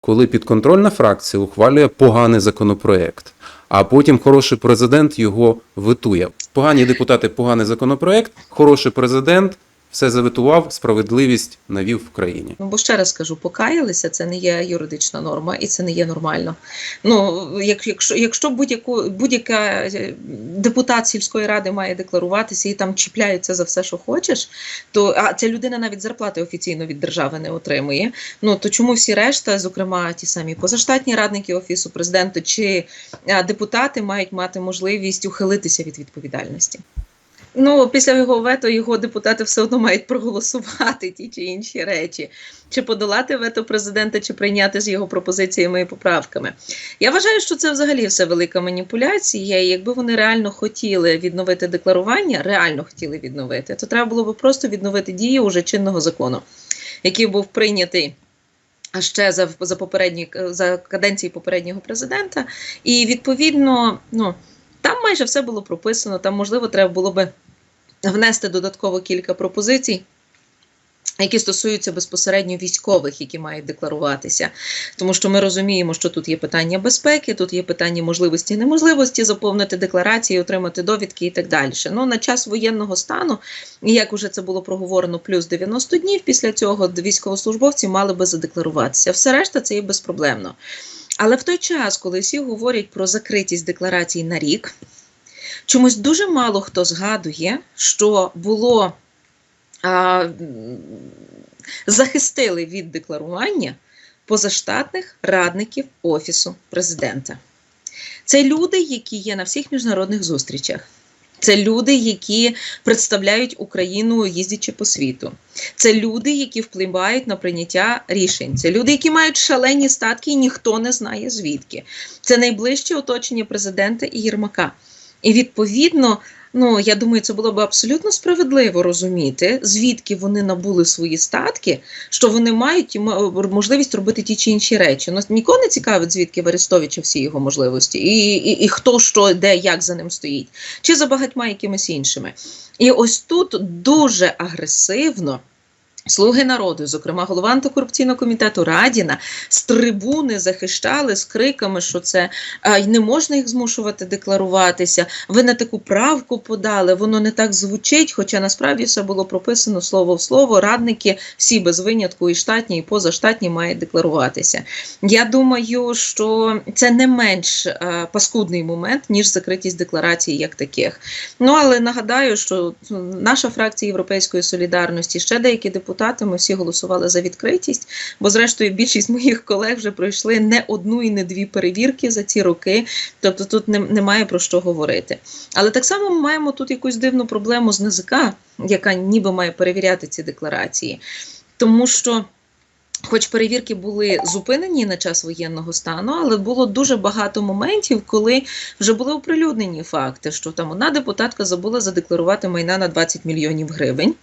коли підконтрольна фракція ухвалює поганий законопроект, а потім хороший президент його витує. Погані депутати, поганий законопроект, хороший президент все заветував, справедливість навів в країні. Ну, бо ще раз кажу, покаялися, це не є юридична норма і це не є нормально. Ну, як, якщо, якщо будь-яку, будь-яка е, депутат сільської ради має декларуватися і там чіпляються за все, що хочеш, то а ця людина навіть зарплати офіційно від держави не отримує. Ну то чому всі решта, зокрема ті самі позаштатні радники офісу президента чи депутати, мають мати можливість ухилитися від відповідальності? Ну, після його вето його депутати все одно мають проголосувати ті чи інші речі, чи подолати вето президента, чи прийняти з його пропозиціями і поправками. Я вважаю, що це взагалі все велика маніпуляція. І якби вони реально хотіли відновити декларування, реально хотіли відновити, то треба було б просто відновити дію уже чинного закону, який був прийнятий. А ще за за попередні за каденції попереднього президента, і відповідно, ну там майже все було прописано. Там, можливо, треба було би внести додатково кілька пропозицій. Які стосуються безпосередньо військових, які мають декларуватися, тому що ми розуміємо, що тут є питання безпеки, тут є питання можливості і неможливості заповнити декларації, отримати довідки і так далі. Ну на час воєнного стану, як уже це було проговорено, плюс 90 днів після цього військовослужбовці мали би задекларуватися. Все решта це є безпроблемно. Але в той час, коли всі говорять про закритість декларацій на рік, чомусь дуже мало хто згадує, що було а, захистили від декларування позаштатних радників Офісу президента. Це люди, які є на всіх міжнародних зустрічах. Це люди, які представляють Україну, їздячи по світу. Це люди, які впливають на прийняття рішень. Це люди, які мають шалені статки, і ніхто не знає звідки. Це найближче оточення президента і Єрмака. І відповідно, ну я думаю, це було б абсолютно справедливо розуміти, звідки вони набули свої статки, що вони мають можливість робити ті чи інші речі. Нас нікого не цікавить, звідки в Арестовича всі його можливості, і, і, і хто що, де, як за ним стоїть, чи за багатьма якимись іншими. І ось тут дуже агресивно. Слуги народу, зокрема голова антикорупційного комітету Радіна, з трибуни захищали з криками, що це а, не можна їх змушувати декларуватися. Ви на таку правку подали, воно не так звучить. Хоча насправді все було прописано слово в слово. Радники всі без винятку, і штатні, і позаштатні мають декларуватися. Я думаю, що це не менш а, паскудний момент, ніж закритість декларацій як таких. Ну але нагадаю, що наша фракція Європейської солідарності ще деякі депутати депутати, ми всі голосували за відкритість, бо, зрештою, більшість моїх колег вже пройшли не одну і не дві перевірки за ці роки. Тобто тут немає про що говорити. Але так само ми маємо тут якусь дивну проблему з НАЗК, яка ніби має перевіряти ці декларації, тому що. Хоч перевірки були зупинені на час воєнного стану, але було дуже багато моментів, коли вже були оприлюднені факти, що там одна депутатка забула задекларувати майна на 20 мільйонів гривень.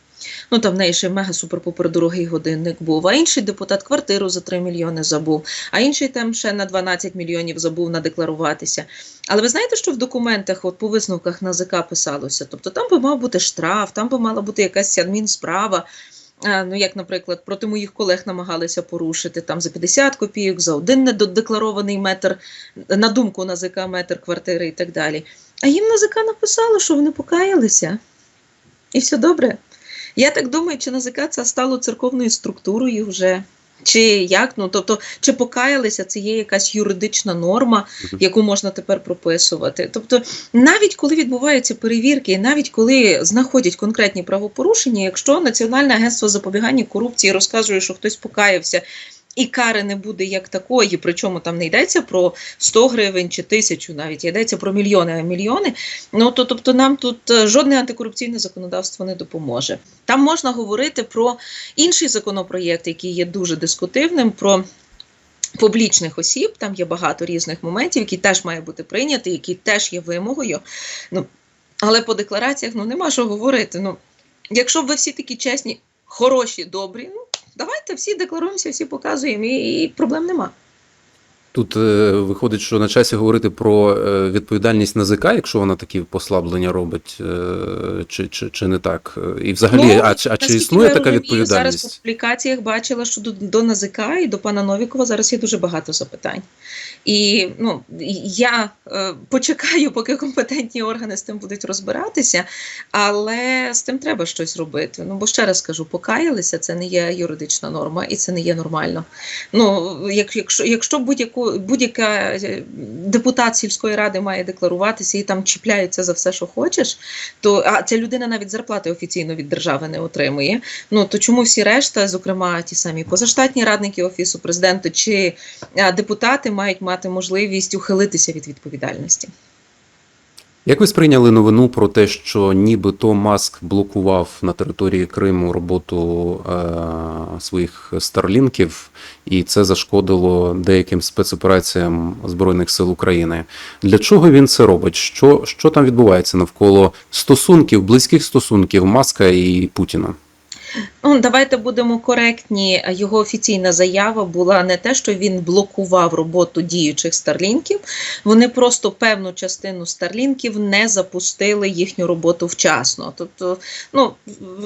Ну там в неї ще мега супер дорогий годинник був. А інший депутат квартиру за 3 мільйони забув, а інший там ще на 12 мільйонів забув надекларуватися. Але ви знаєте, що в документах, от по висновках НАЗК писалося? Тобто там би мав бути штраф, там би мала бути якась адмінсправа. Ну, як, наприклад, проти моїх колег намагалися порушити там за 50 копійок, за один недодекларований метр, на думку НАЗК, метр квартири і так далі. А їм НАЗК написало, що вони покаялися. І все добре. Я так думаю, чи НАЗК це стало церковною структурою вже. Чи як, ну тобто, чи покаялися, це є якась юридична норма, яку можна тепер прописувати. Тобто, навіть коли відбуваються перевірки, навіть коли знаходять конкретні правопорушення, якщо Національне агентство запобігання корупції розказує, що хтось покаявся. І кари не буде як такої, причому там не йдеться про 100 гривень чи тисячу, навіть йдеться про мільйони, а мільйони. Ну то тобто нам тут жодне антикорупційне законодавство не допоможе. Там можна говорити про інший законопроєкт, який є дуже дискутивним. про Публічних осіб, там є багато різних моментів, які теж має бути прийняті, які теж є вимогою. Ну, Але по деклараціях ну, нема що говорити. Ну, Якщо б ви всі такі чесні, хороші, добрі, ну давайте всі декларуємося, всі показуємо, і, проблем нема. Тут е, виходить, що на часі говорити про е, відповідальність НАЗК, якщо вона такі послаблення робить, е, чи, чи, чи не так? І взагалі, Ну, а, чи- а чи існує така розумію, Зараз відповідальність? по публікаціях бачила, що до, до НАЗК і до пана Новікова зараз є дуже багато запитань. І ну, я е, почекаю, поки компетентні органи з тим будуть розбиратися, але з тим треба щось робити. Ну, бо ще раз кажу, покаялися, це не є юридична норма і це не є нормально. Ну, як, якщо, якщо будь-яку, будь-яка е, депутат сільської ради має декларуватися і там чіпляються за все, що хочеш, то а ця людина навіть зарплати офіційно від держави не отримує. Ну то чому всі решта, зокрема ті самі позаштатні радники офісу президента чи депутати, мають мати можливість ухилитися від відповідальності? Як ви сприйняли новину про те, що нібито Маск блокував на території Криму роботу е, своїх старлінків, і це зашкодило деяким спецопераціям Збройних сил України? Для чого він це робить? Що, що там відбувається навколо стосунків, близьких стосунків Маска і Путіна? Ну, давайте будемо коректні. Його офіційна заява була не те, що він блокував роботу діючих старлінків. Вони просто певну частину старлінків не запустили їхню роботу вчасно. Тобто, ну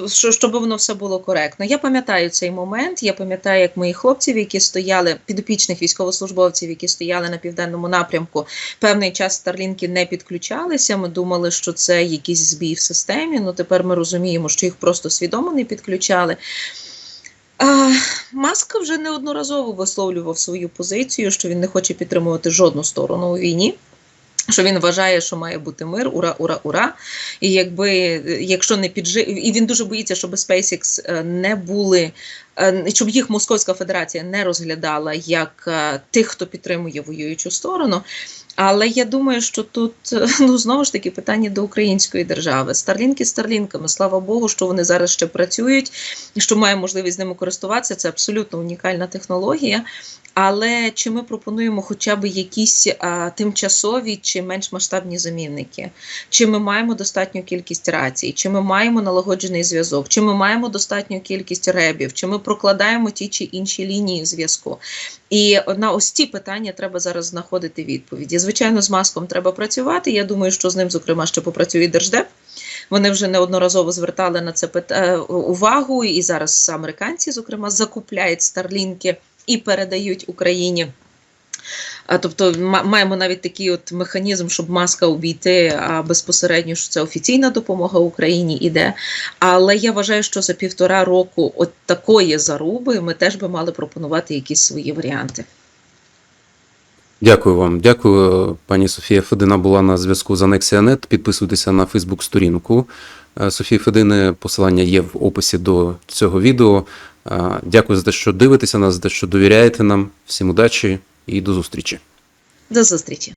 що- щоб воно все було коректно. Я пам'ятаю цей момент. Я пам'ятаю, як моїх хлопців, які стояли підопічних військовослужбовців, які стояли на південному напрямку, певний час старлінки не підключалися. Ми думали, що це якийсь збій в системі. Ну тепер ми розуміємо, що їх просто свідомо не підключали. А, Маска вже неодноразово висловлював свою позицію, що він не хоче підтримувати жодну сторону у війні. Що він вважає, що має бути мир, ура, ура, ура. І якби якщо не піджив, і він дуже боїться, щоб SpaceX е, не були, е, щоб їх Московська Федерація не розглядала як е, тих, хто підтримує воюючу сторону. Але я думаю, що тут ну знову ж таки питання до української держави. Старлінки старлінками. Слава Богу, що вони зараз ще працюють, що маємо можливість з ними користуватися. Це абсолютно унікальна технологія. Але чи ми пропонуємо хоча б якісь а, тимчасові чи менш масштабні замінники? Чи ми маємо достатню кількість рацій, чи ми маємо налагоджений зв'язок, чи ми маємо достатню кількість ребів, чи ми прокладаємо ті чи інші лінії зв'язку? І на ось ці питання треба зараз знаходити відповіді. Звичайно, з маском треба працювати. Я думаю, що з ним, зокрема, ще попрацює держдеп. Вони вже неодноразово звертали на це е, увагу, і зараз американці, зокрема, закупляють старлінки і передають Україні. Тобто ма- маємо навіть такий от механізм, щоб маска обійти а безпосередньо, що це офіційна допомога Україні іде. Але я вважаю, що за півтора року от такої заруби ми теж би мали пропонувати якісь свої варіанти. Дякую вам. Дякую, пані Софія Федина була на зв'язку з Анексія.нет. Підписуйтеся на Фейсбук-сторінку е, Софії Федини. Посилання є в описі до цього відео. Е, Дякую за те, що дивитеся нас, за те, що довіряєте нам. Всім удачі і до зустрічі. До зустрічі!